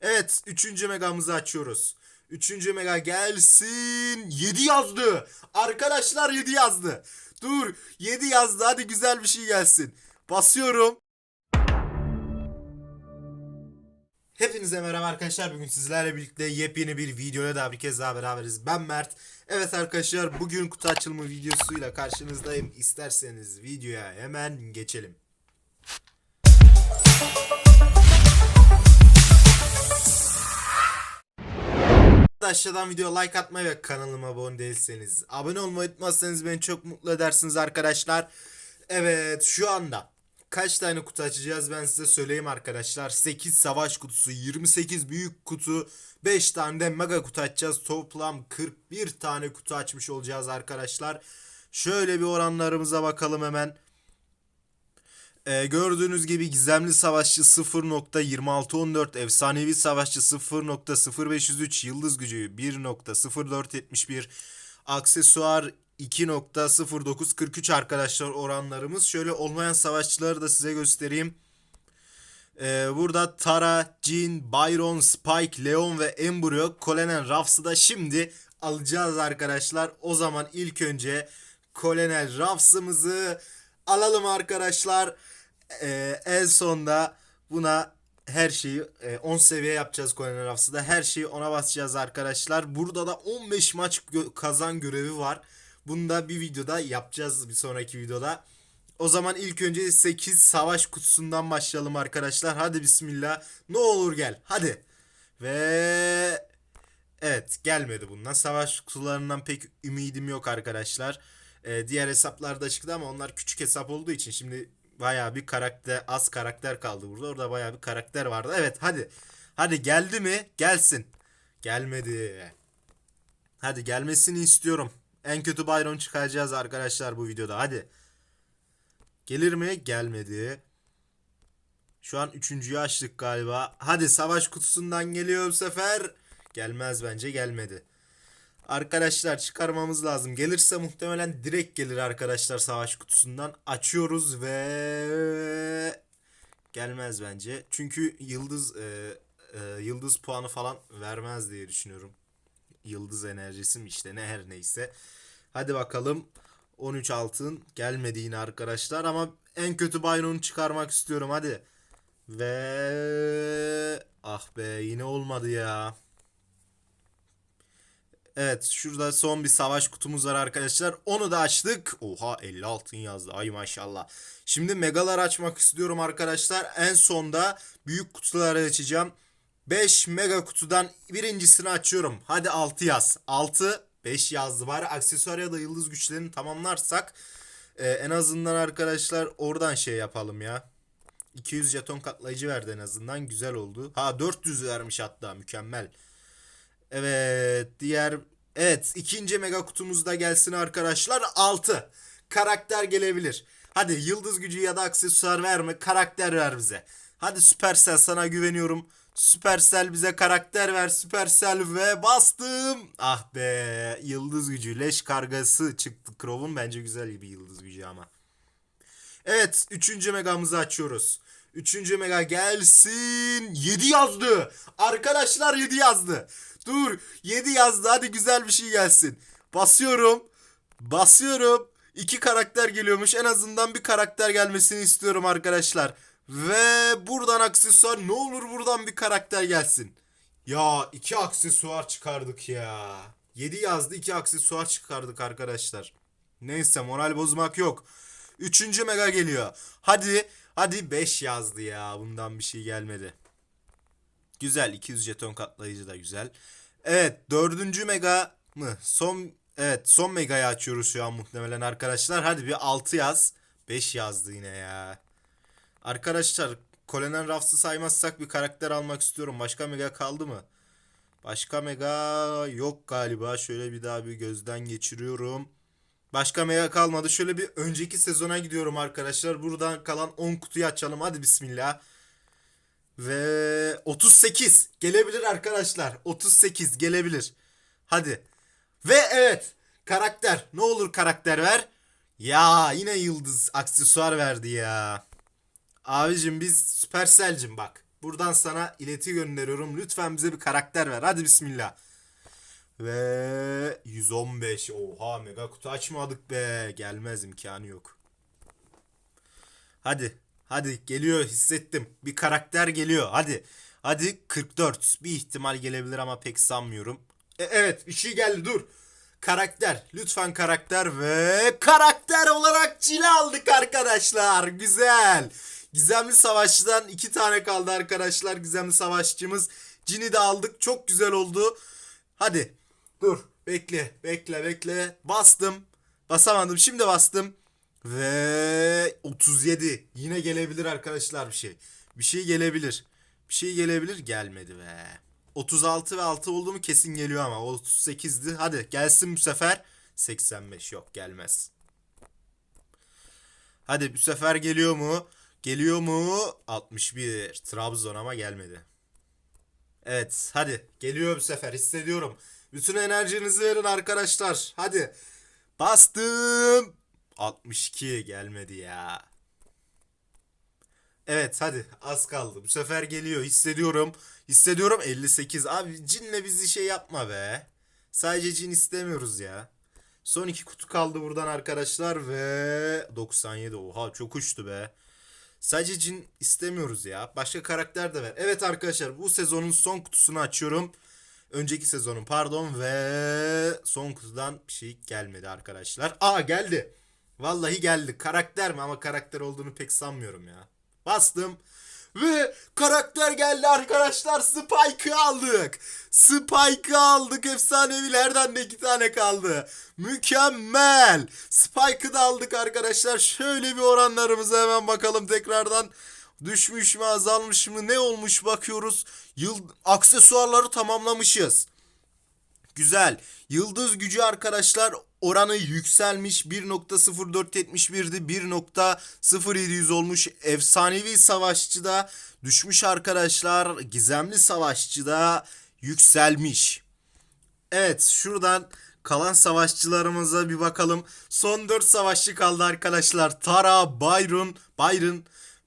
Evet 3. megamızı açıyoruz. 3. mega gelsin. 7 yazdı. Arkadaşlar 7 yazdı. Dur 7 yazdı hadi güzel bir şey gelsin. Basıyorum. Hepinize merhaba arkadaşlar. Bugün sizlerle birlikte yepyeni bir videoya da bir kez daha beraberiz. Ben Mert. Evet arkadaşlar bugün kutu açılımı videosuyla karşınızdayım. İsterseniz videoya hemen geçelim. Aşağıdan video like atmayı ve kanalıma abone değilseniz abone olmayı unutmazsanız beni çok mutlu edersiniz arkadaşlar. Evet şu anda kaç tane kutu açacağız ben size söyleyeyim arkadaşlar. 8 savaş kutusu, 28 büyük kutu, 5 tane de mega kutu açacağız. Toplam 41 tane kutu açmış olacağız arkadaşlar. Şöyle bir oranlarımıza bakalım hemen. Ee, gördüğünüz gibi gizemli savaşçı 0.2614, efsanevi savaşçı 0.0503, yıldız gücü 1.0471, aksesuar 2.0943 arkadaşlar oranlarımız. Şöyle olmayan savaşçıları da size göstereyim. Ee, burada Tara, Jean, Byron, Spike, Leon ve Embryo, Colonel Ruffs'ı da şimdi alacağız arkadaşlar. O zaman ilk önce Colonel Ruffs'ımızı alalım arkadaşlar. Ee, en sonda buna her şeyi e, 10 seviye yapacağız Colonel Ruffs'ı da. Her şeyi ona basacağız arkadaşlar. Burada da 15 maç gö- kazan görevi var. Bunu da bir videoda yapacağız bir sonraki videoda. O zaman ilk önce 8 savaş kutusundan başlayalım arkadaşlar. Hadi bismillah. Ne olur gel. Hadi. Ve evet gelmedi bundan. Savaş kutularından pek ümidim yok arkadaşlar. Ee, diğer hesaplarda çıktı ama onlar küçük hesap olduğu için şimdi bayağı bir karakter az karakter kaldı burada. Orada bayağı bir karakter vardı. Evet hadi. Hadi geldi mi? Gelsin. Gelmedi. Hadi gelmesini istiyorum. En kötü Byron çıkaracağız arkadaşlar bu videoda. Hadi. Gelir mi? Gelmedi. Şu an üçüncüyü açtık galiba. Hadi savaş kutusundan geliyor bu sefer. Gelmez bence gelmedi. Arkadaşlar çıkarmamız lazım. Gelirse muhtemelen direkt gelir arkadaşlar savaş kutusundan. Açıyoruz ve gelmez bence. Çünkü yıldız e, e, yıldız puanı falan vermez diye düşünüyorum. Yıldız enerjisi mi işte ne her neyse. Hadi bakalım. 13 altın gelmedi yine arkadaşlar ama en kötü Byron'u çıkarmak istiyorum hadi. Ve ah be yine olmadı ya. Evet şurada son bir savaş kutumuz var arkadaşlar. Onu da açtık. Oha 50 altın yazdı. Ay maşallah. Şimdi megalar açmak istiyorum arkadaşlar. En sonda büyük kutuları açacağım. 5 mega kutudan birincisini açıyorum. Hadi 6 yaz. 6 5 yazdı bari. Aksesuar ya da yıldız güçlerini tamamlarsak e, en azından arkadaşlar oradan şey yapalım ya. 200 jeton katlayıcı verdi en azından. Güzel oldu. Ha 400 vermiş hatta mükemmel. Evet diğer evet ikinci mega kutumuz da gelsin arkadaşlar. 6 karakter gelebilir. Hadi yıldız gücü ya da aksesuar verme karakter ver bize. Hadi Supercell sana güveniyorum. Supercell bize karakter ver Supercell ve bastım. Ah be yıldız gücü leş kargası çıktı. Crow'un bence güzel bir yıldız gücü ama. Evet 3. megamızı açıyoruz. 3. mega gelsin. 7 yazdı. Arkadaşlar 7 yazdı. Dur 7 yazdı hadi güzel bir şey gelsin. Basıyorum. Basıyorum. 2 karakter geliyormuş. En azından bir karakter gelmesini istiyorum arkadaşlar. Ve buradan aksesuar ne olur buradan bir karakter gelsin. Ya 2 aksesuar çıkardık ya. 7 yazdı 2 aksesuar çıkardık arkadaşlar. Neyse moral bozmak yok. Üçüncü mega geliyor. Hadi hadi 5 yazdı ya. Bundan bir şey gelmedi. Güzel 200 jeton katlayıcı da güzel. Evet dördüncü mega mı? Son evet son megayı açıyoruz şu an muhtemelen arkadaşlar. Hadi bir 6 yaz. 5 yazdı yine ya. Arkadaşlar Colonel Ruffs'ı saymazsak bir karakter almak istiyorum. Başka mega kaldı mı? Başka mega yok galiba. Şöyle bir daha bir gözden geçiriyorum. Başka mega kalmadı. Şöyle bir önceki sezona gidiyorum arkadaşlar. Buradan kalan 10 kutuyu açalım. Hadi bismillah. Ve 38 gelebilir arkadaşlar. 38 gelebilir. Hadi. Ve evet karakter. Ne olur karakter ver. Ya yine yıldız aksesuar verdi ya. Abicim biz Supercell'cim bak. Buradan sana ileti gönderiyorum. Lütfen bize bir karakter ver. Hadi bismillah. Ve 115. Oha mega kutu açmadık be. Gelmez imkanı yok. Hadi. Hadi geliyor hissettim. Bir karakter geliyor. Hadi. Hadi 44. Bir ihtimal gelebilir ama pek sanmıyorum. E, evet bir şey geldi dur. Karakter. Lütfen karakter ve karakter olarak Cile aldık arkadaşlar. Güzel. Gizemli Savaşçı'dan iki tane kaldı arkadaşlar. Gizemli Savaşçımız. Cin'i de aldık. Çok güzel oldu. Hadi. Dur. Bekle. Bekle. Bekle. Bastım. Basamadım. Şimdi bastım. Ve 37. Yine gelebilir arkadaşlar bir şey. Bir şey gelebilir. Bir şey gelebilir. Gelmedi be. 36 ve 6 oldu mu kesin geliyor ama. 38'di. Hadi gelsin bu sefer. 85 yok gelmez. Hadi bu sefer geliyor mu? Geliyor mu? 61. Trabzon ama gelmedi. Evet hadi geliyor bu sefer hissediyorum. Bütün enerjinizi verin arkadaşlar. Hadi. Bastım. 62 gelmedi ya. Evet hadi az kaldı. Bu sefer geliyor hissediyorum. Hissediyorum 58. Abi cinle bizi şey yapma be. Sadece cin istemiyoruz ya. Son iki kutu kaldı buradan arkadaşlar ve 97 oha çok uçtu be. Sadece cin istemiyoruz ya. Başka karakter de ver. Evet arkadaşlar bu sezonun son kutusunu açıyorum. Önceki sezonun pardon ve son kutudan bir şey gelmedi arkadaşlar. Aa geldi. Vallahi geldi. Karakter mi ama karakter olduğunu pek sanmıyorum ya. Bastım. Ve karakter geldi arkadaşlar. Spike'ı aldık. Spike'ı aldık. Efsanevilerden de iki tane kaldı. Mükemmel. Spike'ı da aldık arkadaşlar. Şöyle bir oranlarımıza hemen bakalım tekrardan. Düşmüş mü azalmış mı ne olmuş bakıyoruz. Yıl aksesuarları tamamlamışız. Güzel. Yıldız gücü arkadaşlar oranı yükselmiş. 1.0471'di. 1.0700 olmuş. Efsanevi savaşçı da düşmüş arkadaşlar. Gizemli savaşçı da yükselmiş. Evet şuradan kalan savaşçılarımıza bir bakalım. Son 4 savaşçı kaldı arkadaşlar. Tara, Byron, Byron,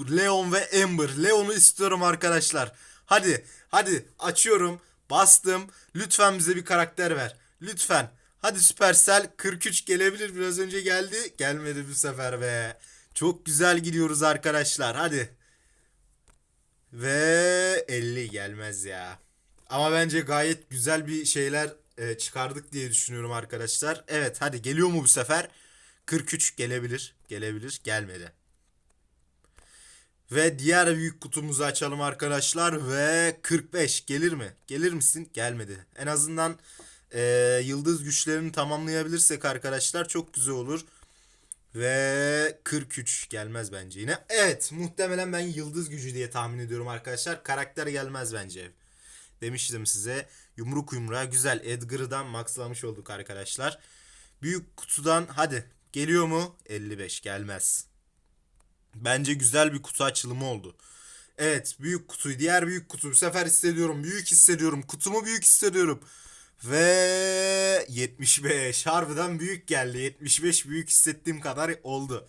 Leon ve Amber. Leon'u istiyorum arkadaşlar. Hadi, hadi açıyorum. Bastım. Lütfen bize bir karakter ver. Lütfen. Hadi Supercell 43 gelebilir. Biraz önce geldi. Gelmedi bu sefer be. Çok güzel gidiyoruz arkadaşlar. Hadi. Ve 50 gelmez ya. Ama bence gayet güzel bir şeyler e, çıkardık diye düşünüyorum arkadaşlar. Evet hadi geliyor mu bu sefer? 43 gelebilir. Gelebilir. Gelmedi. Ve diğer büyük kutumuzu açalım arkadaşlar. Ve 45 gelir mi? Gelir misin? Gelmedi. En azından e, yıldız güçlerini tamamlayabilirsek arkadaşlar çok güzel olur. Ve 43 gelmez bence yine. Evet muhtemelen ben yıldız gücü diye tahmin ediyorum arkadaşlar. Karakter gelmez bence. Demiştim size. Yumruk yumruğa güzel. Edgar'dan maxlamış olduk arkadaşlar. Büyük kutudan hadi geliyor mu? 55 gelmez. Bence güzel bir kutu açılımı oldu. Evet büyük kutuyu diğer büyük kutu bu sefer hissediyorum. Büyük hissediyorum kutumu büyük hissediyorum. Ve 75 harbiden büyük geldi. 75 büyük hissettiğim kadar oldu.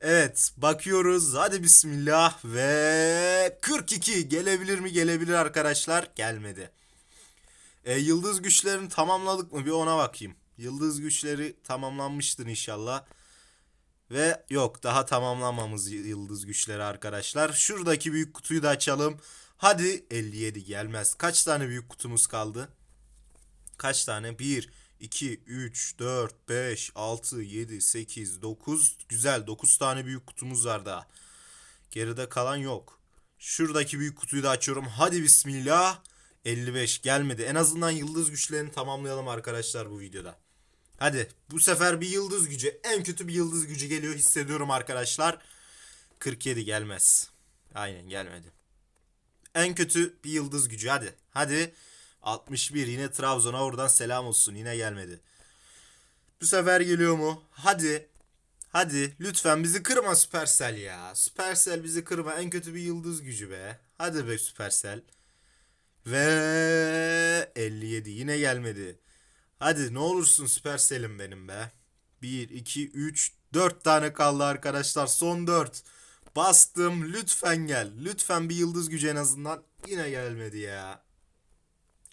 Evet bakıyoruz. Hadi bismillah ve 42 gelebilir mi? Gelebilir arkadaşlar. Gelmedi. E, Yıldız güçlerini tamamladık mı? Bir ona bakayım. Yıldız güçleri tamamlanmıştır inşallah ve yok daha tamamlamamız yıldız güçleri arkadaşlar. Şuradaki büyük kutuyu da açalım. Hadi 57 gelmez. Kaç tane büyük kutumuz kaldı? Kaç tane? 1, 2, 3, 4, 5, 6, 7, 8, 9. Güzel 9 tane büyük kutumuz var daha. Geride kalan yok. Şuradaki büyük kutuyu da açıyorum. Hadi bismillah. 55 gelmedi. En azından yıldız güçlerini tamamlayalım arkadaşlar bu videoda. Hadi bu sefer bir yıldız gücü. En kötü bir yıldız gücü geliyor hissediyorum arkadaşlar. 47 gelmez. Aynen gelmedi. En kötü bir yıldız gücü hadi. Hadi. 61 yine Trabzon'a oradan selam olsun. Yine gelmedi. Bu sefer geliyor mu? Hadi. Hadi lütfen bizi kırma Supercell ya. Supercell bizi kırma. En kötü bir yıldız gücü be. Hadi be Supercell. Ve 57 yine gelmedi. Hadi ne olursun Supercell'im benim be. 1, 2, 3, 4 tane kaldı arkadaşlar. Son 4. Bastım. Lütfen gel. Lütfen bir yıldız gücü en azından. Yine gelmedi ya.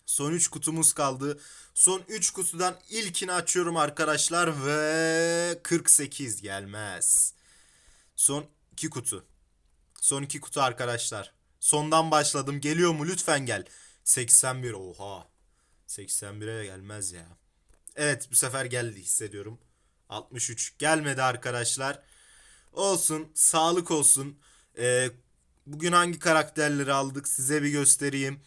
Son 3 kutumuz kaldı. Son 3 kutudan ilkini açıyorum arkadaşlar ve 48 gelmez. Son 2 kutu. Son 2 kutu arkadaşlar. Sondan başladım. Geliyor mu? Lütfen gel. 81. Oha. 81'e gelmez ya. Evet bu sefer geldi hissediyorum. 63 gelmedi arkadaşlar. Olsun. Sağlık olsun. Ee, bugün hangi karakterleri aldık size bir göstereyim.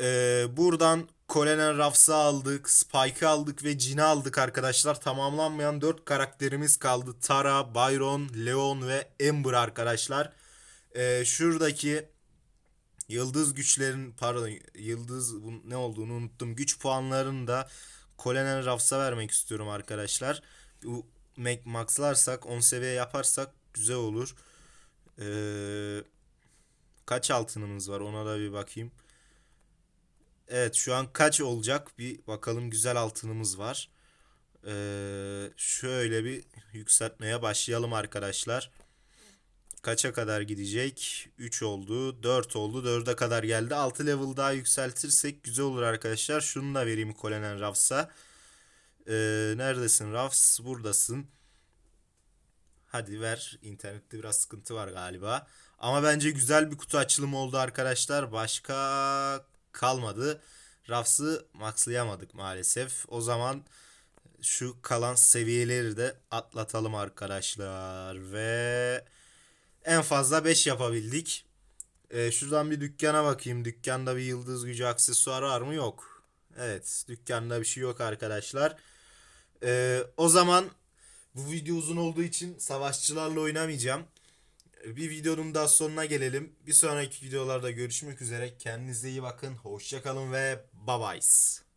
Ee, buradan Colonel Ruffs'ı aldık, Spike'ı aldık ve Jin'i aldık arkadaşlar. Tamamlanmayan 4 karakterimiz kaldı. Tara, Byron, Leon ve Ember arkadaşlar. Ee, şuradaki yıldız güçlerin pardon yıldız ne olduğunu unuttum. Güç puanlarını da Colonel Ruffs'a vermek istiyorum arkadaşlar. Bu maxlarsak 10 seviye yaparsak güzel olur. Ee, kaç altınımız var ona da bir bakayım. Evet şu an kaç olacak bir bakalım güzel altınımız var. Ee, şöyle bir yükseltmeye başlayalım arkadaşlar. Kaça kadar gidecek? 3 oldu, 4 oldu, 4'e kadar geldi. 6 level daha yükseltirsek güzel olur arkadaşlar. Şunu da vereyim Kolenen Rafs'a. Ee, neredesin Rafs? Buradasın. Hadi ver. İnternette biraz sıkıntı var galiba. Ama bence güzel bir kutu açılımı oldu arkadaşlar. Başka kalmadı. Rafs'ı maxlayamadık maalesef. O zaman şu kalan seviyeleri de atlatalım arkadaşlar. Ve en fazla 5 yapabildik. Ee, şuradan bir dükkana bakayım. Dükkanda bir yıldız gücü aksesuarı var mı? Yok. Evet. Dükkanda bir şey yok arkadaşlar. Ee, o zaman bu video uzun olduğu için savaşçılarla oynamayacağım. Bir videonun daha sonuna gelelim. Bir sonraki videolarda görüşmek üzere. Kendinize iyi bakın. Hoşçakalın ve bye bye.